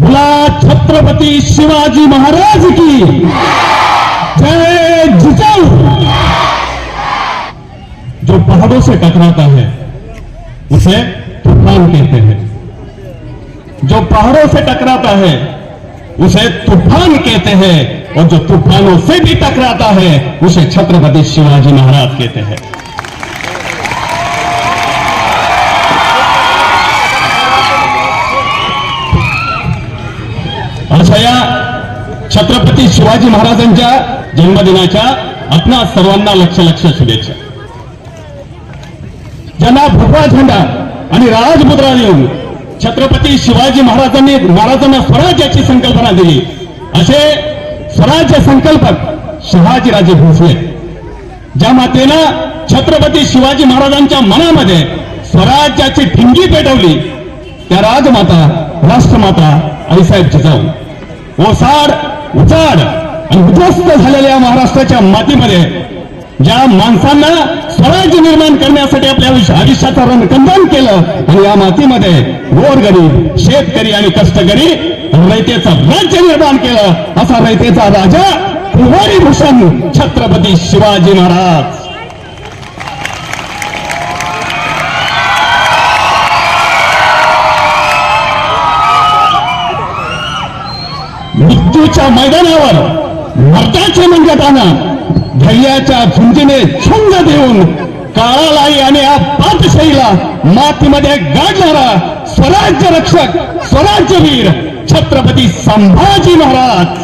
बोला छत्रपती शिवाजी महाराज की। जय जिजाऊ। जो पहाड़ों से टकराता है, उसे तूफ़ान कहते हैं। जो पहाड़ों से टकराता है, उसे तूफ़ान कहते हैं। और जो तूफानों से भी टकराता है, उसे छत्रपति शिवाजी महाराज कहते हैं। अशा या छत्रपती शिवाजी महाराजांच्या जन्मदिनाच्या आपणा सर्वांना लक्ष लक्ष शुभेच्छा. ज्यांना भगवा झेंडा आणि राजमुद्रा देऊन छत्रपती शिवाजी महाराजांनी महाराजांना स्वराज्याची संकल्पना दिली असे स्वराज्य संकल्पक शहाजीराजे भोसले. ज्या मातेनं छत्रपती शिवाजी महाराजांच्या मनामध्ये स्वराज्याची ठिंगी पेटवली त्या राजमाता राष्ट्रमाता आईसाहेब जिजाऊ ओसाड उचाड आणि उद्ध्वस्त झालेल्या महाराष्ट्राच्या मातीमध्ये ज्या माणसांना स्वराज्य निर्माण करण्यासाठी आपल्या आयुष्याचं रणकंदन केलं आणि या मातीमध्ये गोरगरीब शेतकरी आणि कष्टकरी रयतेचं राज्य निर्माण केलं असा रयतेचा राजा कुंवारी भूषण छत्रपती शिवाजी महाराज. मृत्यूच्या मैदानावर मर्दाचे मंगटानं धैर्याच्या झुंजीने छंद देऊन काळालाई आणि या पातशाहीला मातीमध्ये गाडणारा स्वराज्य रक्षक स्वराज्यवीर छत्रपती संभाजी महाराज.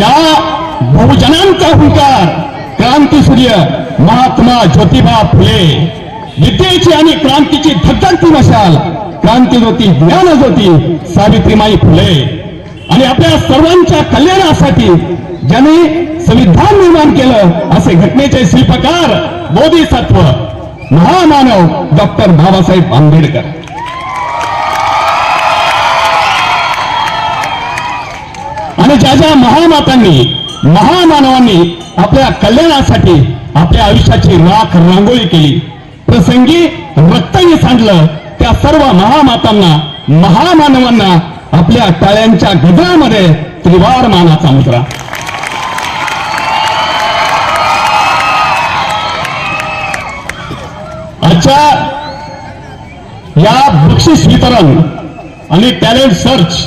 या बहुजनांचा हुंकार क्रांतीसूर्य महात्मा ज्योतिबा फुले विद्येची आणि क्रांतीची धगधगती मशाल. क्रांतीज्योती ज्ञानज्योती सावित्रीमाई फुले. आणि आपल्या सर्वांच्या कल्याणासाठी ज्यांनी संविधान निर्माण केलं असे घटनेचे शिल्पकार बोधिसत्व महामानव डॉक्टर बाबासाहेब आंबेडकर. आणि ज्या ज्या महामातांनी महामानवांनी आपल्या कल्याणासाठी आपल्या आयुष्याची राख रांगोळी केली प्रसंगी रक्तही सांडलं त्या सर्व महामातांना महामानवांना आपल्या टाळ्यांच्या गजरामध्ये त्रिवार मानाचा मुद्रा. आजच्या या बक्षीस वितरण आणि टॅलेंट सर्च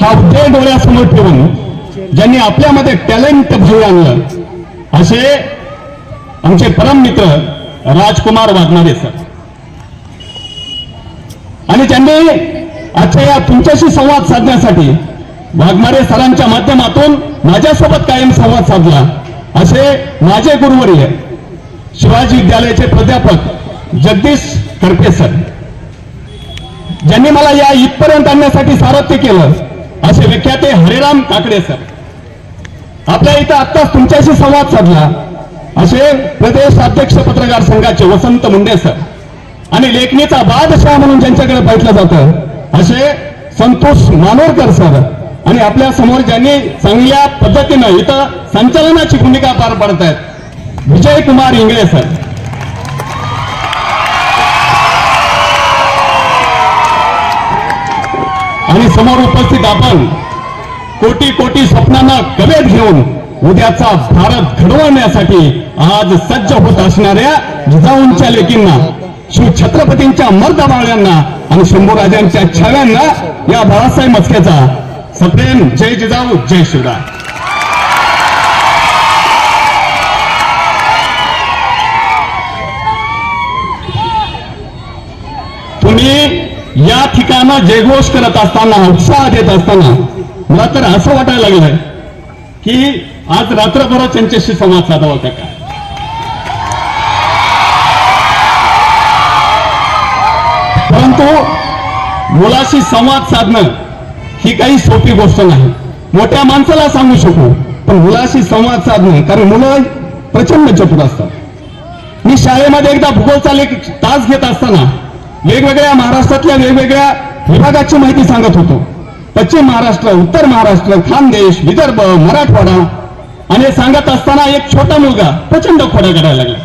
हा उद्योग डोळ्यासमोर ठेवून ज्यांनी आपल्यामध्ये टॅलेंट भरून आणलं असे आमचे परम मित्र राजकुमार वाघमारे सर. आणि त्यांनी आजच्या या तुमच्याशी संवाद साधण्यासाठी वाघमारे सरांच्या माध्यमातून माझ्यासोबत कायम संवाद साधला. असे माझे गुरुवर्य शिवाजी विद्यालयाचे प्राध्यापक जगदीश करपे सर. ज्यांनी मला या इथपर्यंत आणण्यासाठी सारथ्य केलं असे विख्याते हरिराम काकडे सर. आपल्या इथं आत्ताच तुमच्याशी संवाद साधला. असे प्रदेश अध्यक्ष पत्रकार संघाचे वसंत मुंडे सर. आणि लेखणीचा बादशाह म्हणून ज्यांच्याकडे पाहिलं जातं असे संतोष मानोरकर सर. आणि आपल्यासमोर ज्यांनी चांगल्या पद्धतीनं इथं संचालनाची भूमिका पार पाडत आहेत विजय कुमार इंगळे सर. आणि समोर उपस्थित आपण कोटी कोटी स्वप्नांना कवेत घेऊन उद्याचा भारत घडवण्यासाठी आज सज्ज होत असणाऱ्या जिजाऊंच्या लेकींना शिव छत्रपतींच्या मर्दबावळ्यांना आणि शंभूराजांच्या छाव्यांना या बाळासाहेब मस्केचा सप्रेम जय जिजाऊ जय शिवराय. तुम्ही या ठिकाणं जयघोष करत असताना उत्साह देत असताना मला तर असं वाटायला लागलंय की आज रात्रभर त्यांच्याशी संवाद साधावा का परंतु मुलाशी संवाद साधणं ही काही सोपी गोष्ट नाही. मोठ्या माणसाला सांगू शकू पण मुलाशी संवाद साधणं कारण मुलं प्रचंड चतुर असतात. मी शाळेमध्ये एकदा भूगोलचा एक तास घेत असताना वेगवेगळ्या महाराष्ट्रातल्या वेगवेगळ्या विभागाची माहिती सांगत होतो. पश्चिम महाराष्ट्र उत्तर महाराष्ट्र खानदेश विदर्भ मराठवाडा. आणि हे सांगत असताना एक छोटा मुलगा प्रचंड खोड्या करायला लागला.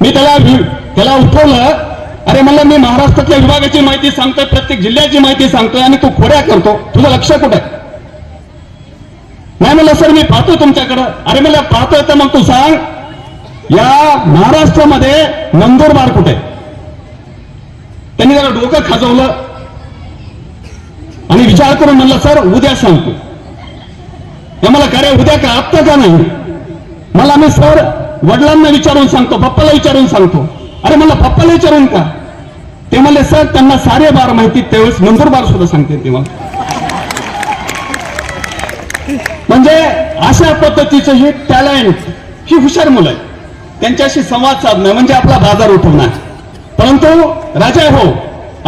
मी त्याला त्याला उठवलं. अरे म्हणलं मी महाराष्ट्रातल्या विभागाची माहिती सांगतोय प्रत्येक जिल्ह्याची माहिती सांगतोय आणि तू खोड्या करतो. तुझं लक्ष कुठे नाही म्हणलं सर मी पाहतो तुमच्याकडं. अरे मला पाहतोय तर मग तू सांग या महाराष्ट्रामध्ये नंदुरबार कुठे त्यांनी त्याला डोकं खाजवलं. आणि विचार करून म्हणलं सर उद्या सांगतो. हे मला करे उद्या का? आत्ता का नाही? मला मी सर वडिलांना विचारून सांगतो पप्पाला विचारून सांगतो. अरे मला पप्पाला विचारून का? ते म्हणले सर त्यांना सारे बार माहिती त्यावेळेस बार सुद्धा सांगते तेव्हा. म्हणजे अशा पद्धतीचं हे टॅलेंट ही हुशार मुलं आहे त्यांच्याशी संवाद साधणं म्हणजे आपला बाजार उठवणार परंतु राजा हो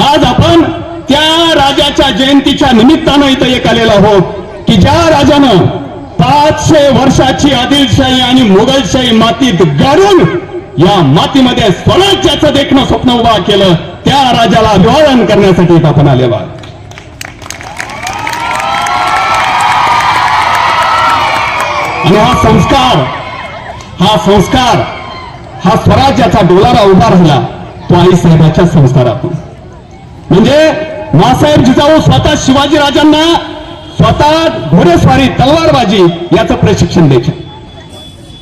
आज आपण त्या राजाच्या जयंतीच्या निमित्तानं इथं एक आलेलो आहोत की ज्या राजानं पाचशे वर्षाची आदिलशाही आणि मुघलशाही मातीत गाडून या मातीमध्ये स्वराज्याचं देखणं स्वप्न उभा केलं त्या राजाला अभिवादन करण्यासाठी इथं आपण आलेलो आहोत. आणि हा संस्कार हा संस्कार हा स्वराज्याचा डोलारा उभा राहिला तो आई साहेबाच्या संस्कारातून. म्हणजे मासाहेब जिजाऊ स्वतः शिवाजी राजांना स्वतः घोडेस्वारी तलवारबाजी याचं प्रशिक्षण द्यायचे.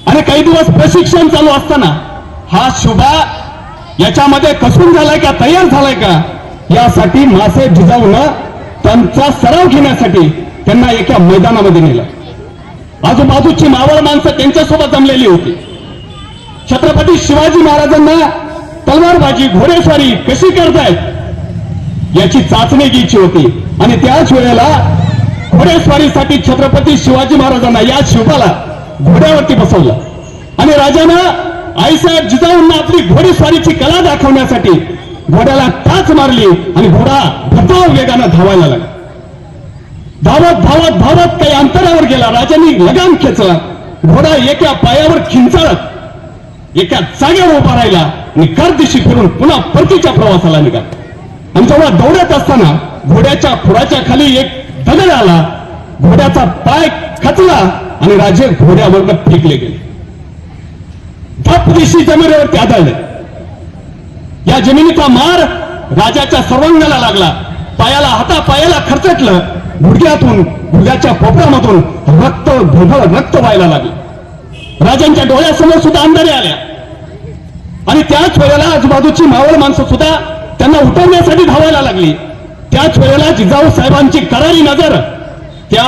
आणि काही दिवस प्रशिक्षण चालू असताना हा शुभा याच्यामध्ये कसून झालाय का तयार झालाय का यासाठी मासे जिजाऊनं त्यांचा सराव घेण्यासाठी त्यांना एका मैदानामध्ये नेलं. आजूबाजूची मावळ माणसं त्यांच्यासोबत जमलेली होती. छत्रपती शिवाजी महाराजांना तलवारबाजी घोडेस्वारी कशी करतायत याची चाचणी घ्यायची होती. आणि त्याच वेळेला घोडेस्वारीसाठी छत्रपती शिवाजी महाराजांना या शिवपाला घोड्यावरती बसवलं. आणि राजानं आईसाहेब जिजाऊंना आपली घोडेस्वारीची कला दाखवण्यासाठी घोड्याला टाच मारली आणि घोडा भरधाव वेगानं धावायला लागला. धावत धावत धावत काही अंतरावर गेला. राजांनी लगाम खेचला. घोडा एका पायावर खिंचाळत एका जागेवर उभा राहिला आणि दिशी फिरून पुन्हा परतीच्या प्रवासाला निघाला. आणि तेव्हा दौडत असताना घोड्याच्या खुराच्या खाली एक दगड आला घोड्याचा पाय खचला आणि राजे घोड्यावर फेकले गेले. धप दिशी जमिनीवरती आदळले. या जमिनीचा मार राजाच्या सर्वांगाला लागला. पायाला हाता पायाला खरचटलं. गुडघ्यातून गुडघ्याच्या कोपऱ्यामधून रक्त भेदळ रक्त व्हायला लागलं. राजांच्या डोळ्यासमोर सुद्धा अंधारे आल्या. आणि त्याच वेळेला आजूबाजूची मावळ माणसं सुद्धा त्यांना उतरण्यासाठी धावायला लागली. त्याच वेळेला जिजाऊ साहेबांची करारी नजर. त्या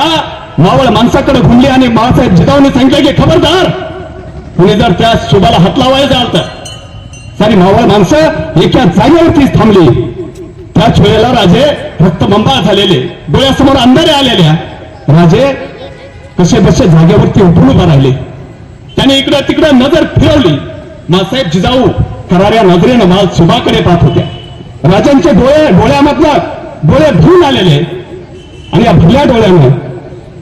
मावळ माणसाकडे घुमली आणि बाळासाहेब जिजाऊने सांगितलं की खबरदार कुणी जर त्या शोभाला हात लावायला जाल तर. सारी मावळ माणसं एका जागेवरतीच थांबली. त्याच वेळेला राजे रक्तबंबाळ झालेले डोळ्यासमोर अंधारे आलेल्या. राजे कसे बसे जागेवरती उठून उभा राहिले. त्याने इकडं तिकडं नजर फिरवली. मासाहेब जिजाऊ कराऱ्या नजरेनं माल सुभाकडे पाहत होत्या. राजांचे डोळे डोळ्यामधला डोळे धुवून आलेले. आणि या भरल्या डोळ्यानं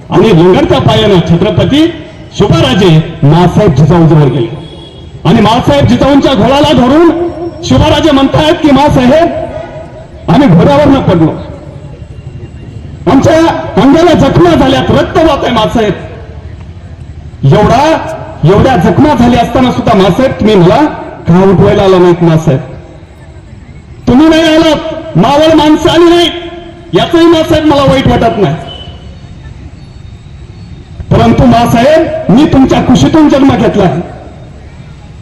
आणि लिंगडच्या पायानं छत्रपती शुभाराजे मासाहेब जिजाऊंजवळ गेले. आणि मासाहेब जिजाऊंच्या घोडाला धरून शिवराजे म्हणतायत की मासाहेब आम्ही घोड्यावर पडलो. आमच्या अंगाला जखमा झाल्यात रक्त वाहत आहे मासाहेब. एवढा एवढ्या जखमा झाल्या असताना सुद्धा मासाहेब तुम्ही मला का उठवायला आला नाहीत मासाहेब? तुम्ही नाही आलात मावळ माणसं आली नाही याचंही मासाहेब मला वाईट वाटत नाही. परंतु मासाहेब मी तुमच्या खुशीतून जन्म घेतला आहे.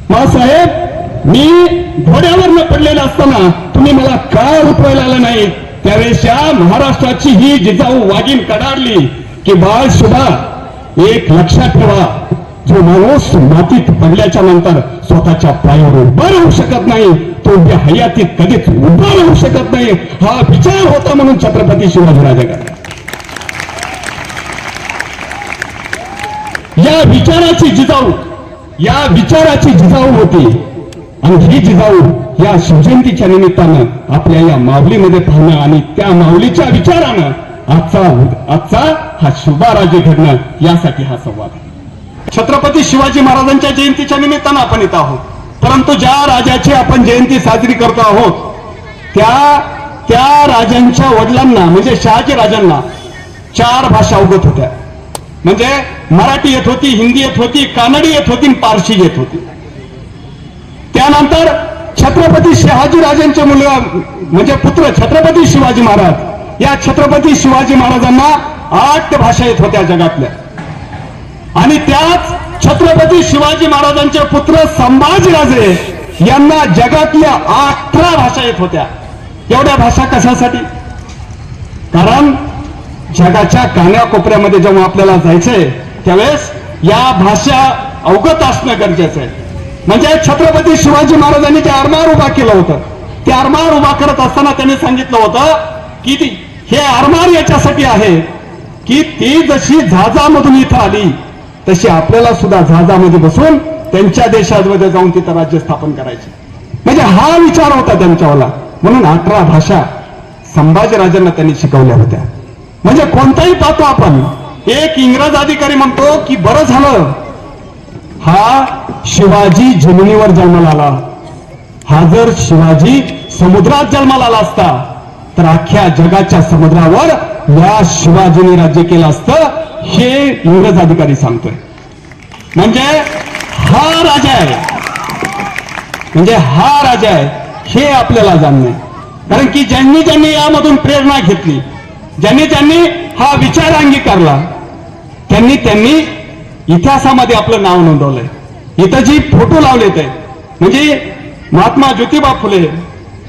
मासाहेब मी घोड्यावर पडलेला असताना तुम्ही मला का उठवायला आलं नाही? त्यावेळेस या महाराष्ट्राची ही जिजाऊ वागीन कडाडली की बाळ शुभा एक लक्षात ठेवा. जो माणूस मातीत पडल्याच्या नंतर स्वतःच्या पायावर उभा राहू शकत नाही तो उभ्या हयातीत कधीच उभा राहू शकत नाही. हा विचार होता म्हणून छत्रपती शिवाजीराजाकडे या विचाराची जिजाऊ या विचाराची जिजाऊ होती. आणि ही जिजाऊ या शिवजयंतीच्या निमित्तानं आपल्या या माऊलीमध्ये पाहणं आणि त्या माऊलीच्या विचारानं आजचा आजचा हा शुभाराजे घडणं यासाठी हा संवाद आहे. छत्रपती शिवाजी महाराजांच्या जयंतीच्या निमित्तानं आपण येत आहोत. परंतु ज्या राजाची आपण जयंती साजरी करतो आहोत त्या त्या राजांच्या वडिलांना म्हणजे शहाजी राजांना चार भाषा अवगत होत्या. म्हणजे मराठी येत होती हिंदी येत होती कानडी येत होती पारशी येत होती. त्यानंतर छत्रपती शहाजी राजांचे मुलगा म्हणजे पुत्र छत्रपती शिवाजी महाराज या छत्रपती शिवाजी महाराजांना आठ भाषा येत होत्या जगातल्या. आणि त्याच छत्रपती शिवाजी महाराजांचे पुत्र संभाजीराजे यांना जगातल्या अठरा भाषा येत होत्या. एवढ्या भाषा कशासाठी? कारण जगाच्या कान्याकोपऱ्यामध्ये जेव्हा आपल्याला जायचंय त्यावेळेस या भाषा अवगत असणं गरजेचं आहे. म्हणजे छत्रपती शिवाजी महाराजांनी ते आरमार उभा केलं होतं ते आरमार उभा करत असताना त्यांनी सांगितलं होतं की हे आरमार याच्यासाठी आहे की ती जशी झाजामधून इथं आली तशी आपल्याला सुद्धा जहाजामध्ये बसून त्यांच्या देशामध्ये जाऊन तिथं राज्य स्थापन करायचे. म्हणजे हा विचार होता त्यांच्यावाला. म्हणून अठरा भाषा संभाजीराजांना त्यांनी शिकवल्या होत्या. म्हणजे कोणताही पाहतो आपण एक इंग्रज अधिकारी म्हणतो की बरं झालं. हा शिवाजी जमिनीवर जन्माला आला. हा जर शिवाजी समुद्रात जन्माला आला असता तर अख्ख्या जगाच्या समुद्रावर या शिवाजीने राज्य केलं असतं. हे इंग्रज अधिकारी सांगतोय. म्हणजे हा राजा आहे. म्हणजे हा राजा आहे हे आपल्याला जाणणे कारण की ज्यांनी ज्यांनी यामधून प्रेरणा घेतली ज्यांनी ज्यांनी हा विचार अंगीकारला त्यांनी त्यांनी इतिहासामध्ये आपलं नाव नोंदवलंय. इथं जी फोटो लावले ते म्हणजे महात्मा ज्योतिबा फुले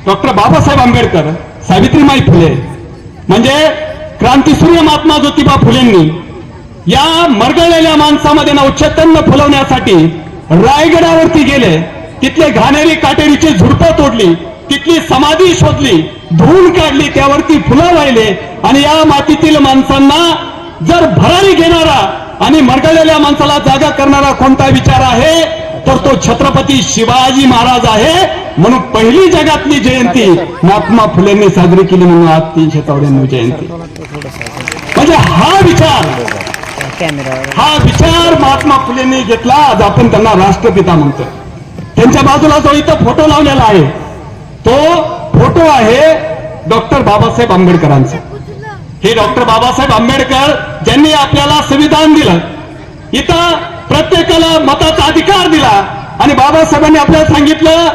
डॉक्टर बाबासाहेब आंबेडकर सावित्रीमाई फुले म्हणजे क्रांतीसूर्य महात्मा ज्योतिबा फुलेंनी या मरगळलेल्या माणसामध्ये नवचैतन्य फुलवण्यासाठी रायगडावरती गेले. तिथले घाणेरी काटेरीची झुडपं तोडली. तिथली समाधी शोधली. धूळ काढली. त्यावरती फुलं वाहिले. आणि या मातीतील माणसांना जर भरारी घेणारा आणि मरगळलेल्या माणसाला जागा करणारा कोणता विचार आहे? तर तो छत्रपती शिवाजी महाराज आहे. म्हणून पहिली जगातली जयंती महात्मा फुलेंनी साजरी केली म्हणून आज तीनशे चौऱ्याण्णव जयंती. म्हणजे हा विचार कॅमेरावर हा विचार महात्मा फुलेंनी घेतला. आज आपण त्यांना राष्ट्रपिता म्हणतो. त्यांच्या बाजूला जो इथं फोटो लावलेला आहे तो फोटो आहे डॉक्टर बाबासाहेब आंबेडकरांचा. हे डॉक्टर बाबासाहेब आंबेडकर ज्यांनी आपल्याला संविधान दिलं इथं प्रत्येकाला मताचा अधिकार दिला आणि बाबासाहेबांनी आपल्याला सांगितलं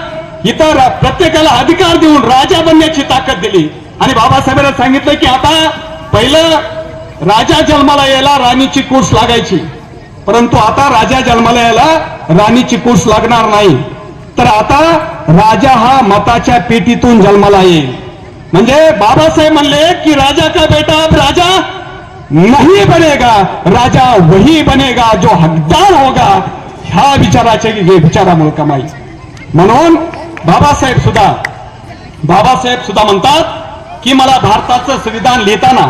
इथं प्रत्येकाला अधिकार देऊन राजा बनण्याची ताकद दिली. आणि बाबासाहेबांना सांगितलं की आता पहिलं राजा जन्माला यायला राणीची कूस लागायची. परंतु आता राजा जन्माला यायला राणीची कूस लागणार नाही. तर आता राजा हा मताच्या पेटीतून जन्माला येईल. म्हणजे बाबासाहेब म्हणले की राजा का बेटा राजा नहीं बनेगा राजा वही बनेगा जो हकदार होगा ह्या विचाराचे हे विचारामुळे कमाई. म्हणून बाबासाहेब सुद्धा बाबासाहेब सुद्धा म्हणतात की मला भारताचं संविधान लिहिताना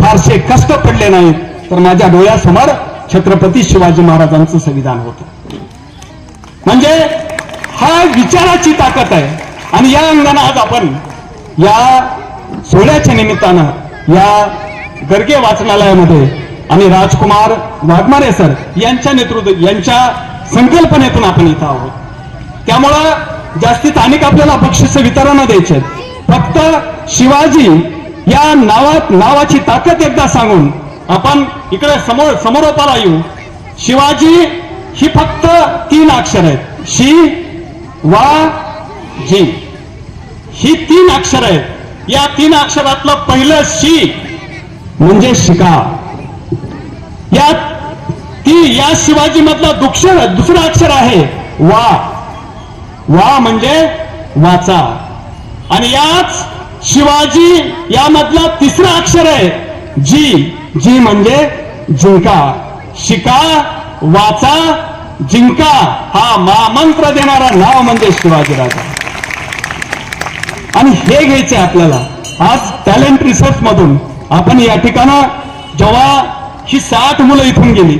फारसे कष्ट पडले नाही तर माझ्या डोळ्यासमोर छत्रपती शिवाजी महाराजांचं संविधान होतं. म्हणजे हा विचाराची ताकद आहे. आणि या अंगाने आज आपण या सोहळ्याच्या निमित्तानं या गर्गे वाचनालयामध्ये आणि राजकुमार वाघमारे सर यांच्या नेतृत्व यांच्या संकल्पनेतून आपण इथं आहोत. त्यामुळं जास्तीत अनेक आपल्याला बक्षीस वितरण द्यायचे फक्त शिवाजी या नावात नावाची ताकद एकदा सांगून आपण इकडे समोर समोरोपाला येऊ. शिवाजी ही फक्त तीन अक्षर आहेत. शी वा जी. ही तीन अक्षर आहेत. या तीन अक्षरातलं पहिलं शी म्हणजे शिका. या ती या शिवाजी मधलं दुक्षर दुसरं अक्षर आहे वा. वा म्हणजे वाचा. आणि याच शिवाजी यामधला तिसरं अक्षर आहे. जी जी म्हणजे जिंका. शिका वाचा जिंका. हा महामंत्र देणारा नाव म्हणजे शिवाजीराजा आणि हे घ्यायचे आपल्याला. आज टॅलेंट रिसर्च मधून आपण या ठिकाणं जेव्हा ही साठ मुलं इथून गेली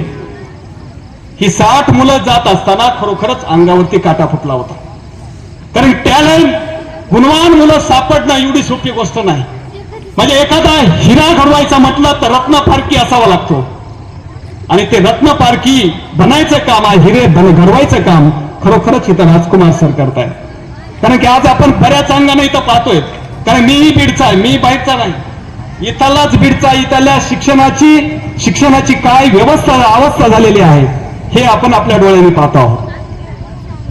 ही साठ मुलं जात असताना खरोखरच अंगावरती काटा फुटला होता. कारण टॅलेंट गुणवान मुलं सापडणं एवढी सोपी गोष्ट नाही. म्हणजे एखादा हिरा घडवायचा म्हटलं तर रत्न फारकी असावा लागतो. आणि ते रत्न पारखी बनायचं काम आहे हिरे बन घडवायचं काम खरोखरच इथं राजकुमार सर करताय कारण की आज आपण बऱ्याच अंगाने इथं पाहतोय. कारण मीही बीडचा आहे मी बाहेरचा नाही. इथलाच बीडचा इथल्या शिक्षणाची शिक्षणाची काय व्यवस्था अवस्था झालेली आहे हे आपण आपल्या डोळ्यांनी पाहत आहोत.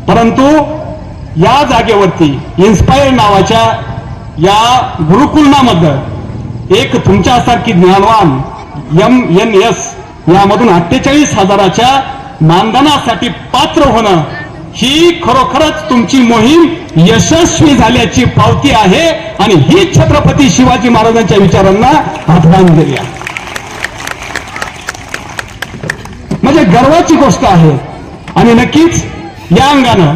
परंतु या जागेवरती इन्स्पायर नावाच्या या गुरुकुलनामध्ये एक तुमच्यासारखी ज्ञानवान एम एन एस यामधून अठ्ठेचाळीस हजाराच्या मानधनासाठी पात्र होणं ही खरोखरच तुमची मोहीम यशस्वी झाल्याची पावती आहे आणि ही छत्रपती शिवाजी महाराजांच्या विचारांना आदरांजली आहे. म्हणजे गर्वाची गोष्ट आहे. आणि नक्कीच या अंगानं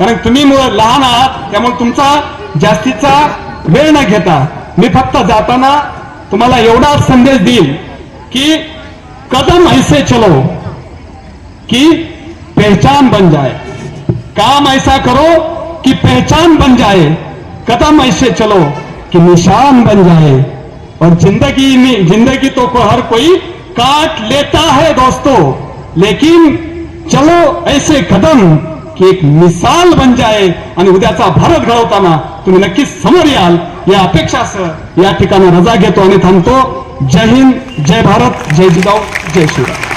कारण तुम्ही लहान आहात त्यामुळे तुमचा जास्तीचा वेळ न घेता मी फक्त जाताना तुम्हाला एवढा संदेश देईल की कदम ऐसे चलो की पहचान बन जाए. काम ऐसा करो कि पहचान बन जाए. कदम ऐसे चलो कि निशान बन जाए. और जिंदगी में जिंदगी तो को हर कोई काट लेता है दोस्तों लेकिन चलो ऐसे कदम की एक मिसाल बन जाए आणि उद्याचा भारत घडवताना तुम्ही नक्कीच समोर याल. या अपेक्षासह या ठिकाणी रजा घेतो आणि थांबतो. जय हिंद जय भारत जय जिजाऊ जय शिवराय.